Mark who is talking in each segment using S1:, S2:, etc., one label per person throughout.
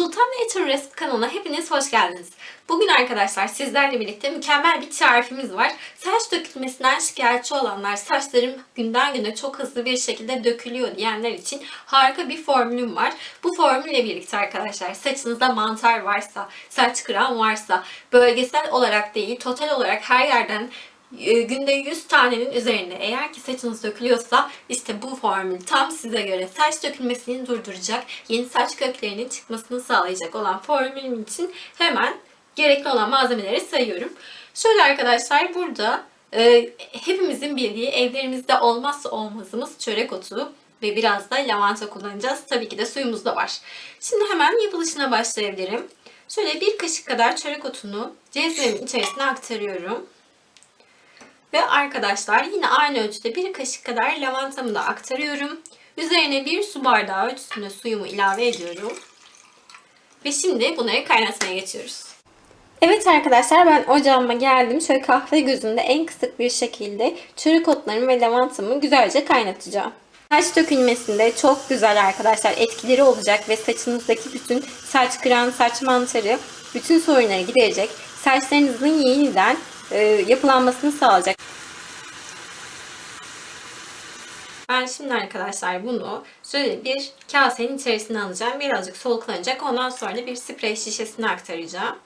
S1: Sultan Nature Recipe kanalına hepiniz hoş geldiniz. Bugün arkadaşlar sizlerle birlikte mükemmel bir tarifimiz var. Saç dökülmesinden şikayetçi olanlar, saçlarım günden güne çok hızlı bir şekilde dökülüyor diyenler için harika bir formülüm var. Bu formülle birlikte arkadaşlar saçınızda mantar varsa, saç kıran varsa, bölgesel olarak değil total olarak her yerden günde 100 tanenin üzerinde eğer ki saçınız dökülüyorsa işte bu formül tam size göre saç dökülmesini durduracak, yeni saç köklerinin çıkmasını sağlayacak olan formülüm için hemen gerekli olan malzemeleri sayıyorum. Şöyle arkadaşlar burada e, hepimizin bildiği evlerimizde olmazsa olmazımız çörek otu ve biraz da lavanta kullanacağız. Tabii ki de suyumuz da var. Şimdi hemen yapılışına başlayabilirim. Şöyle bir kaşık kadar çörek otunu cezvemin içerisine aktarıyorum. Ve arkadaşlar yine aynı ölçüde bir kaşık kadar lavantamı da aktarıyorum. Üzerine bir su bardağı ölçüsünde suyumu ilave ediyorum. Ve şimdi bunları kaynatmaya geçiyoruz. Evet arkadaşlar ben ocağıma geldim. Şöyle kahve gözünde en kısık bir şekilde çörek otlarımı ve lavantamı güzelce kaynatacağım. Saç dökülmesinde çok güzel arkadaşlar etkileri olacak ve saçınızdaki bütün saç kıran, saç mantarı, bütün sorunları giderecek. Saçlarınızın yeniden yapılanmasını sağlayacak. Ben şimdi arkadaşlar bunu şöyle bir kasenin içerisine alacağım. Birazcık soluklanacak. Ondan sonra da bir sprey şişesine aktaracağım.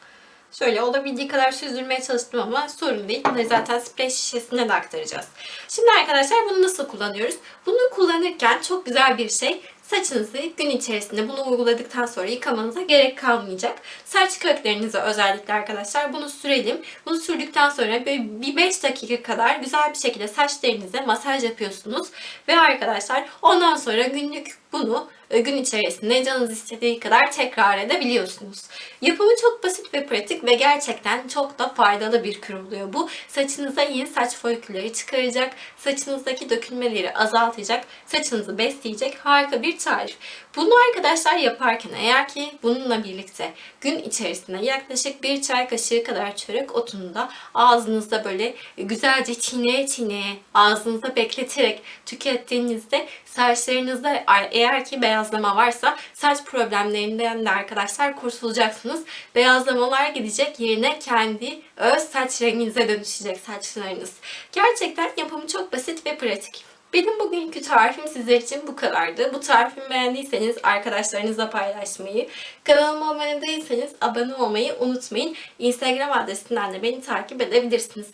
S1: Şöyle olabildiği kadar süzdürmeye çalıştım ama sorun değil. Bunları zaten sprey şişesine de aktaracağız. Şimdi arkadaşlar bunu nasıl kullanıyoruz? Bunu kullanırken çok güzel bir şey. Saçınızı gün içerisinde bunu uyguladıktan sonra yıkamanıza gerek kalmayacak. Saç köklerinize özellikle arkadaşlar bunu sürelim. Bunu sürdükten sonra bir 5 dakika kadar güzel bir şekilde saçlarınıza masaj yapıyorsunuz. Ve arkadaşlar ondan sonra günlük bunu gün içerisinde canınız istediği kadar tekrar edebiliyorsunuz. Yapımı çok basit ve pratik ve gerçekten çok da faydalı bir kür oluyor bu. Saçınıza yeni saç follikülleri çıkaracak, saçınızdaki dökülmeleri azaltacak, saçınızı besleyecek harika bir tarif. Bunu arkadaşlar yaparken eğer ki bununla birlikte gün içerisinde yaklaşık bir çay kaşığı kadar çörek otunu da ağzınızda böyle güzelce çiğneye çiğneye ağzınızda bekleterek tükettiğinizde saçlarınızda eğer ki beyazlama varsa saç problemlerinden de arkadaşlar kurtulacaksınız. Beyazlamalar gidecek yerine kendi öz saç renginize dönüşecek saçlarınız. Gerçekten yapımı çok basit ve pratik. Benim bugünkü tarifim sizler için bu kadardı. Bu tarifimi beğendiyseniz arkadaşlarınızla paylaşmayı, kanalıma abone değilseniz abone olmayı unutmayın. Instagram adresinden de beni takip edebilirsiniz.